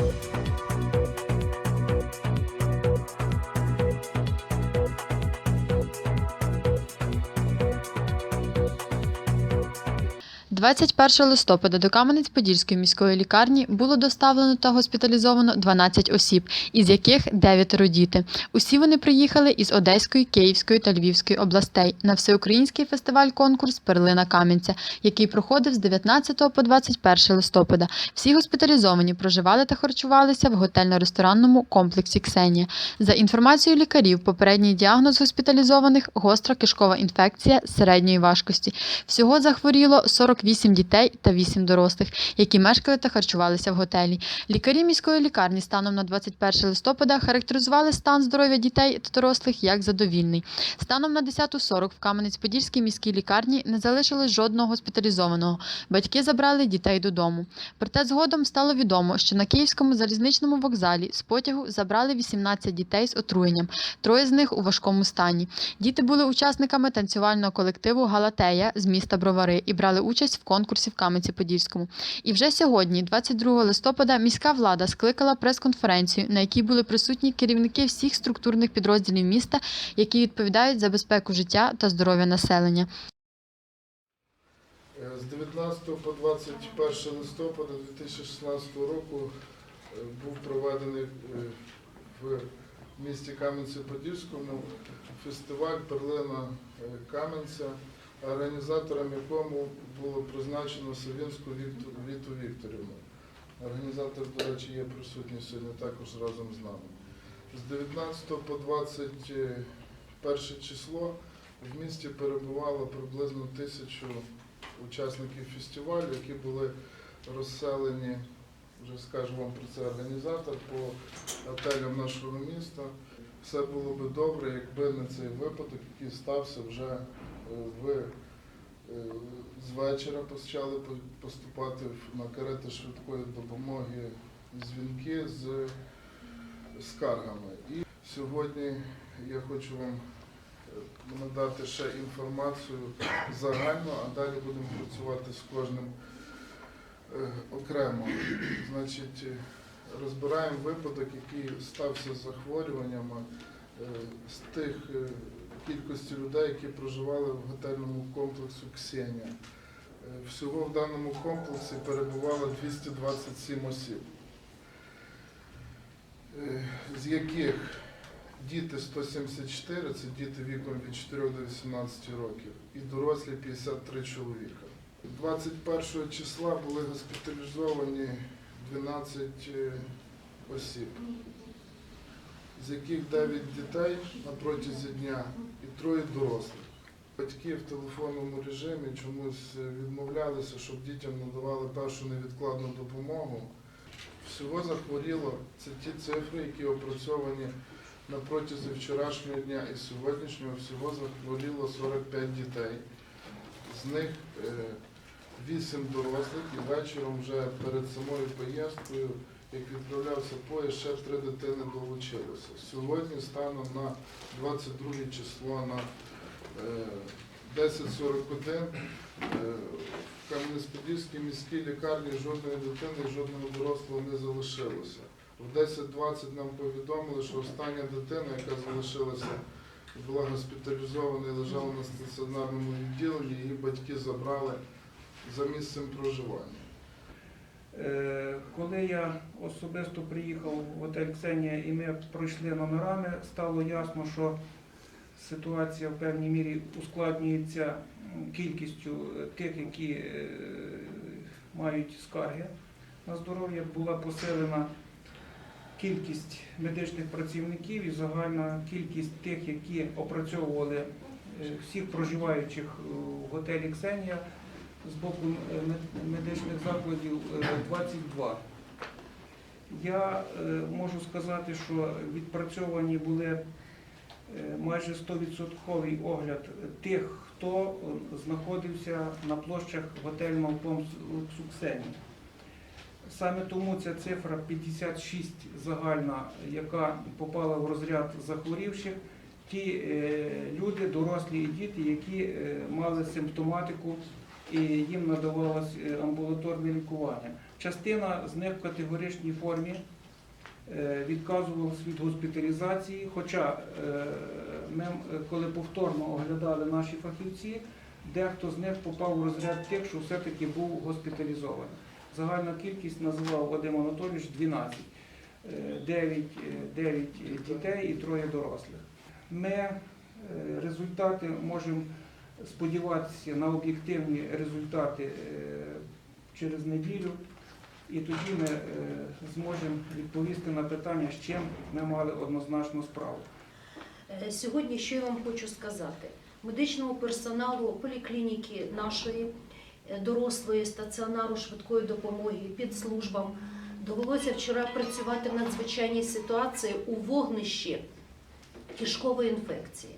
Thank you. – 21 листопада до Кам'янець-Подільської міської лікарні було доставлено та госпіталізовано 12 осіб, із яких 9 діти. Усі вони приїхали із Одеської, Київської та Львівської областей на всеукраїнський фестиваль-конкурс Перлина Кам'янця, який проходив з 19 по 21 листопада. Всі госпіталізовані проживали та харчувалися в готельно-ресторанному комплексі Ксенія. За інформацією лікарів, попередній діагноз госпіталізованих гостра кишкова інфекція середньої важкості. Всього захворіло 48 дітей та 8 дорослих, які мешкали та харчувалися в готелі. Лікарі міської лікарні станом на 21 листопада характеризували стан здоров'я дітей та дорослих як задовільний. Станом на 10.40 в Кам'янець-Подільській міській лікарні не залишилось жодного госпіталізованого. Батьки забрали дітей додому. Проте згодом стало відомо, що на Київському залізничному вокзалі з потягу забрали 18 дітей з отруєнням. Троє з них у важкому стані. Діти були учасниками танцювального колективу Галатея з міста Бровари і брали участь в конкурсі в Кам'янці-Подільському. І вже сьогодні, 22 листопада, міська влада скликала прес-конференцію, на якій були присутні керівники всіх структурних підрозділів міста, які відповідають за безпеку життя та здоров'я населення. З 19 по 21 листопада 2016 року е, був проведений е, в місті Кам'янці-Подільському фестиваль Перлина е, Кам'янця, організатором якому було призначено Савінську Віту Вікторівну. Організатор, до речі, є присутній сьогодні також разом з нами. З 19 по 21 число в місті перебувало приблизно тисячу учасників фестивалю, які були розселені, вже скажу вам про це організатор, по готелям нашого міста. Все було би добре, якби не цей випадок, який стався вже е, в з вечора почали поступати на карети швидкої допомоги дзвінки з скаргами. І сьогодні я хочу вам е, надати ще інформацію загальну, а далі будемо працювати з кожним е, окремо. Значить, е, розбираємо випадок, який стався з захворюваннями е, з тих е, кількості людей, які проживали в готельному комплексу Ксенія. Е, Всього в даному комплексі перебувало 227 осіб, е, з яких діти 174, це діти віком від 4 до 18 років, і дорослі 53 чоловіка. 21 числа були госпіталізовані 12 е, осіб, з яких 9 дітей на протязі дня і троє дорослих. Батьки в телефонному режимі чомусь е, відмовлялися, щоб дітям надавали першу невідкладну допомогу. Всього захворіло, це ті цифри, які опрацьовані на протязі вчорашнього дня і сьогоднішнього всього захворіло 45 дітей. З них 8 дорослих і вечором вже перед самою поїздкою, як відправлявся поїзд, ще три дитини долучилося. Сьогодні станом на 22 число на е, 10.41 е, в Кам'янець-Подільській міській лікарні жодної дитини, жодного дорослого не залишилося. В 10.20 нам повідомили, що остання дитина, яка залишилася, була госпіталізована і лежала на стаціонарному відділенні, її батьки забрали за місцем проживання. Е, Коли я особисто приїхав в готель Ксенія і ми пройшли номерами, стало ясно, що ситуація в певній мірі ускладнюється кількістю е, тих, які е, мають скарги на здоров'я. Була посилена кількість медичних працівників і загальна кількість тих, які опрацьовували всіх проживаючих в готелі Ксенія з боку е, медичних закладів е, 22. Я е, можу сказати, що відпрацьовані були е, майже 100% огляд тих, хто е, знаходився на площах готельного комплексу Ксенії. Саме тому ця цифра 56 загальна, яка попала в розряд захворівших, ті е, люди, дорослі і діти, які е, мали симптоматику і їм надавалось е, амбулаторне лікування. Частина з них в категоричній формі е, відказувалась від госпіталізації, хоча е, ми, коли повторно оглядали наші фахівці, дехто з них попав у розряд тих, що все-таки був госпіталізований. Загальна кількість називав Вадим Анатолійович 12. 9, 9 дітей і троє дорослих. Ми результати можемо сподіватися на об'єктивні результати е, через неділю, і тоді ми е, зможемо відповісти на питання, з чим ми мали однозначну справу. Е, Сьогодні що я вам хочу сказати? Медичному персоналу поліклініки нашої дорослої стаціонару швидкої допомоги під службам довелося вчора працювати в надзвичайній ситуації у вогнищі кишкової інфекції.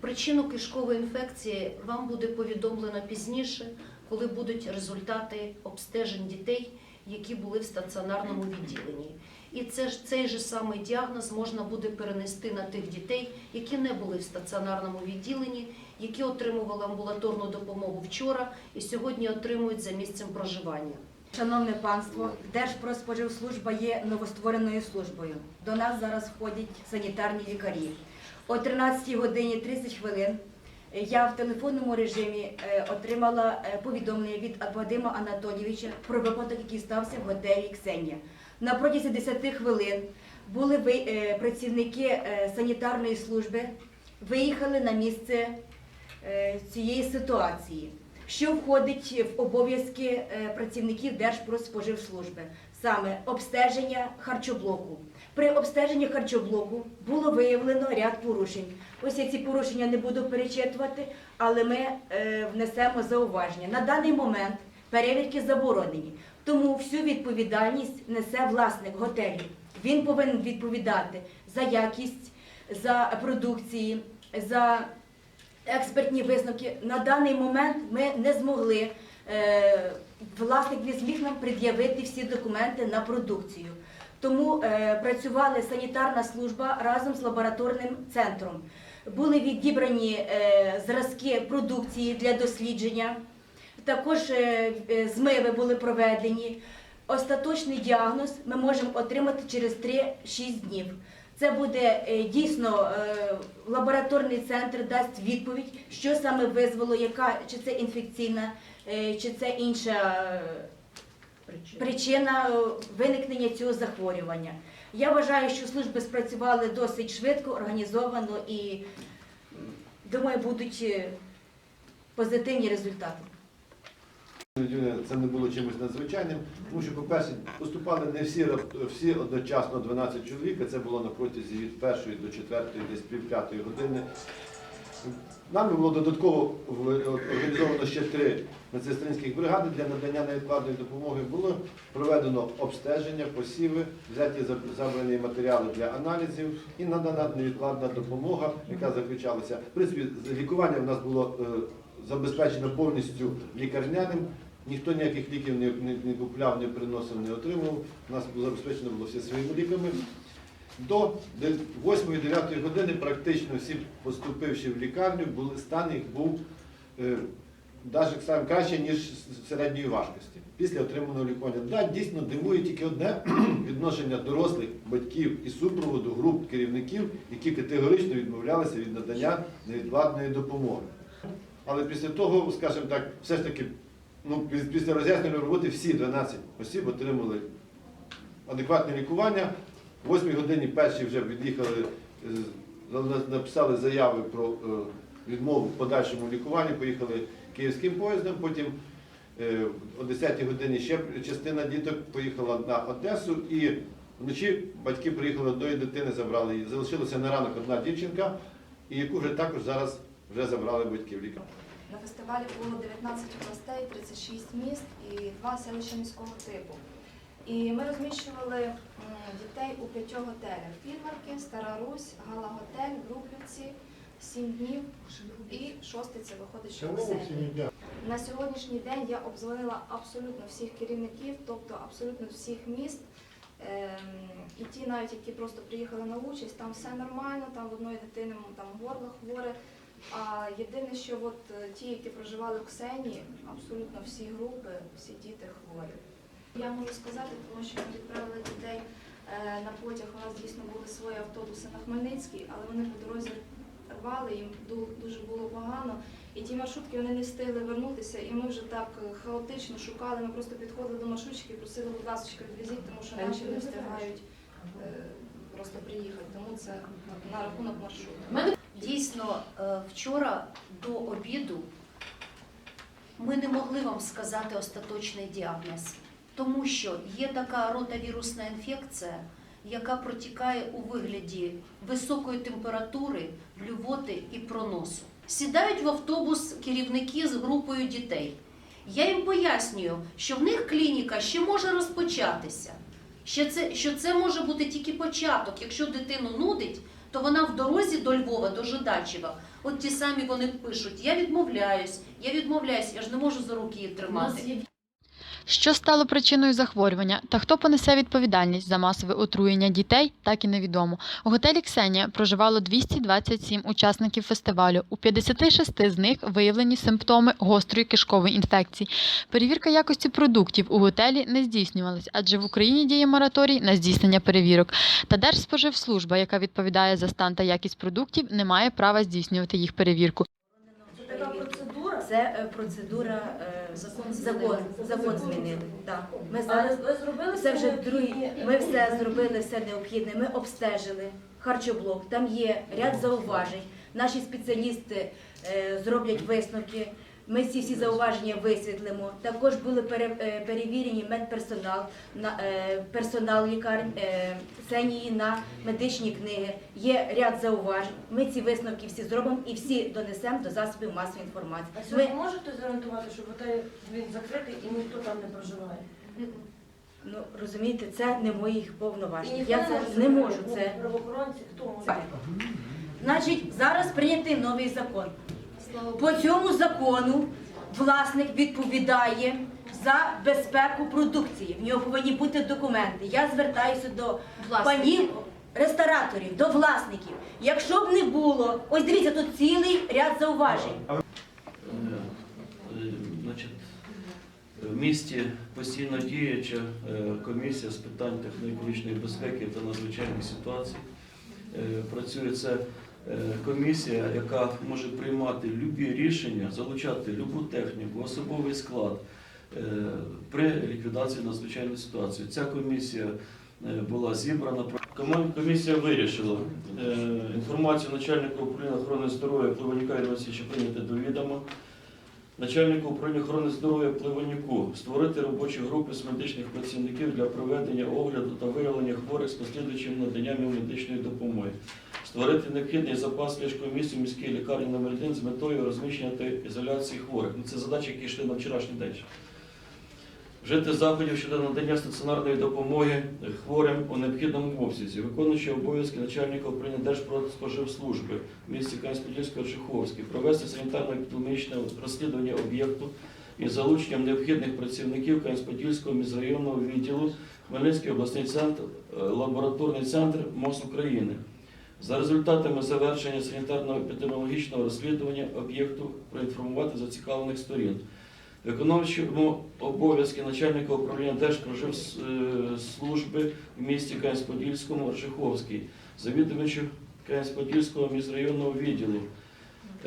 Причину кишкової інфекції вам буде повідомлено пізніше, коли будуть результати обстежень дітей, які були в стаціонарному відділенні. І це ж цей же самий діагноз можна буде перенести на тих дітей, які не були в стаціонарному відділенні, які отримували амбулаторну допомогу вчора і сьогодні отримують за місцем проживання. Шановне панство, Держпродспоживслужба є новоствореною службою. До нас зараз входять санітарні лікарі. О 13 годині 30 хвилин я в телефонному режимі е, отримала е, повідомлення від Вадима Анатолійовича про випадок, який стався в готелі Ксенія. На протязі 10 хвилин були е, працівники санітарної служби, виїхали на місце цієї ситуації, що входить в обов'язки е, працівників Держпродспоживслужби, саме обстеження харчоблоку. При обстеженні харчоблоку було виявлено ряд порушень. Ось я ці порушення не буду перечитувати, але ми е, внесемо зауваження. На даний момент перевірки заборонені, тому всю відповідальність несе власник готелю. Він повинен відповідати за якість, за продукції, за експертні висновки. На даний момент ми не змогли, е, власник не зміг нам пред'явити всі документи на продукцію. Тому е, працювала санітарна служба разом з лабораторним центром. Були відібрані е, зразки продукції для дослідження, також змиви були проведені. Остаточний діагноз ми можемо отримати через 3-6 днів. Це буде е, дійсно е, лабораторний центр дасть відповідь, що саме визвало, яка чи це інфекційна, е, чи це інша причина е, виникнення цього захворювання. Я вважаю, що служби спрацювали досить швидко, організовано і думаю, будуть позитивні результати. Це не було чимось надзвичайним, тому що, по-перше, поступали не всі, всі одночасно 12 чоловік, а це було на протязі від першої до четвертої, десь пів п'ятої години. Нами було додатково організовано ще три медсестринських бригади для надання невідкладної допомоги. Було проведено обстеження, посіви, взяті забрані матеріали для аналізів і надана невідкладна допомога, яка заключалася. В принципі, лікування в нас було е, забезпечено повністю лікарняним. Ніхто ніяких ліків не, не, не купляв, не приносив, не отримував. У нас було забезпечено було все своїми ліками. До 8-9 години практично всі поступивши в лікарню, були, стан їх був е, навіть скажімо, краще, ніж середньої важкості після отриманого лікування. Да, дійсно дивує тільки одне відношення дорослих, батьків і супроводу груп керівників, які категорично відмовлялися від надання невідкладної допомоги. Але після того, скажімо так, все ж таки, ну, після роз'яснення роботи всі 12 осіб отримали адекватне лікування. В 8 годині перші вже від'їхали, е, написали заяви про е, відмову в подальшому лікуванні, поїхали київським поїздом, потім е, о 10 годині ще частина діток поїхала на Одесу і вночі батьки приїхали одної дитини, забрали її. Залишилася на ранок одна дівчинка, яку вже також зараз вже забрали батьків лікаря. На фестивалі було 19 областей, 36 міст і два селища міського типу. І ми розміщували дітей у п'ятьох готелях: Підмарки, Стара Русь, Гала Готель, Врублівці, сім днів і шостий це виходить ще Ксенія. На сьогоднішній день я обзвонила абсолютно всіх керівників, тобто абсолютно всіх міст. Ем, І ті, навіть які просто приїхали на участь, там все нормально, там в одної дитини там горло хворе. А єдине, що от е, ті, які проживали в Ксенії, абсолютно всі групи, всі діти хворі. Я можу сказати, тому що ми відправили дітей е, на потяг. У нас дійсно були свої автобуси на Хмельницький, але вони по дорозі рвали, їм дуже було погано. І ті маршрутки вони не встигли вернутися, і ми вже так е, хаотично шукали. Ми просто підходили до маршрутчиків і просили, будь ласка, відвезіть, тому що наші не встигають просто приїхати. Тому це на рахунок маршруту. Дійсно, е, вчора до обіду ми не могли вам сказати остаточний діагноз, тому що є така ротавірусна інфекція, яка протікає у вигляді високої температури, блювоти і проносу. Сідають в автобус керівники з групою дітей. Я їм пояснюю, що в них клініка ще може розпочатися. Ще це, що це може бути тільки початок. Якщо дитину нудить, то вона в дорозі до Львова, до Жидачева. От ті самі вони пишуть: я відмовляюсь, я відмовляюсь, я ж не можу за руки її тримати. Що стало причиною захворювання та хто понесе відповідальність за масове отруєння дітей, так і невідомо. У готелі Ксенія проживало 227 учасників фестивалю. У 56 з них виявлені симптоми гострої кишкової інфекції. Перевірка якості продуктів у готелі не здійснювалась, адже в Україні діє мораторій на здійснення перевірок. Та Держспоживслужба, яка відповідає за стан та якість продуктів, не має права здійснювати їх перевірку. Це процедура? Е, процедура, е, Закон закон, змінили. закон змінили. Так. Ми зараз ви зробили Це вже другий. Ми все зробили, все необхідне. Ми обстежили харчоблок. Там є ряд зауважень. Наші спеціалісти е, зроблять висновки. Ми ці всі зауваження висвітлимо. Також були е, перевірені медперсонал, на е, персонал лікарень, сенії на медичні книги. Є ряд зауважень. Ми ці висновки всі зробимо і всі донесемо до засобів масової А інформації. Ми сьогодні може хтось гарантувати, що він закритий і ніхто там не проживає? ну розумієте, це не моїх повноважень. Я це не можу це. Правоохоронці, хто може? Значить, зараз прийнятий новий закон. По цьому закону власник відповідає за безпеку продукції. В нього повинні бути документи. Я звертаюся до панів рестораторів, до власників. Якщо б не було, ось дивіться, тут цілий ряд зауважень. Е, Значить, в місті постійно діюча е, комісія з питань технологічної безпеки та надзвичайних ситуацій. Е, Працює це комісія, яка може приймати любі рішення, залучати любу техніку, особовий склад е, при ліквідації надзвичайної ситуації. Ця комісія е, була зібрана. Комісія вирішила е, інформацію начальника управління охорони здоров'я Пливоніка Ігоря Васильовича прийняти до відома. Начальнику управління охорони здоров'я Пливоніку створити робочі групи з медичних працівників для проведення огляду та виявлення хворих з послідуючим наданням медичної допомоги. Створити необхідний запас ліжкомісць у міській лікарні номер 1 з метою розміщення та ізоляції хворих. Ну, Це задачі, які йшли на вчорашній день. Вжити заходів щодо надання стаціонарної допомоги хворим у необхідному обсязі, виконуючи обов'язки начальника управління Держпродспоживслужби в місті Кам'янець-Подільського Чеховський, провести санітарно-епідемічне розслідування об'єкту із залученням необхідних працівників Кам'янець-Подільського міськрайонного відділу Хмельницький обласний центр, е, лабораторний центр МОЗ України. За результатами завершення санітарно-епідеміологічного розслідування об'єкту проінформувати зацікавлених сторін. Виконуючому обов'язки начальника управління Держпроживслужби в місті Кам'янськ-Подільському Арчаховський, завідувачу Каїнсь-Подільського міськрайонного відділу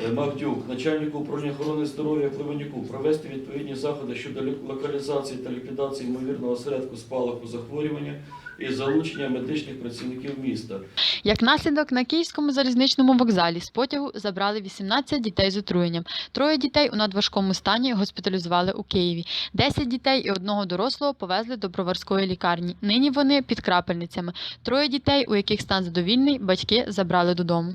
е, Мавдюк, начальнику управління охорони здоров'я Пливонюку, провести відповідні заходи щодо локалізації та ліквідації ймовірного осередку спалаху захворювання і залучення медичних працівників міста. Як наслідок, на Київському залізничному вокзалі з потягу забрали 18 дітей з отруєнням. Троє дітей у надважкому стані госпіталізували у Києві. 10 дітей і одного дорослого повезли до броварської лікарні. Нині вони під крапельницями. Троє дітей, у яких стан задовільний, батьки забрали додому.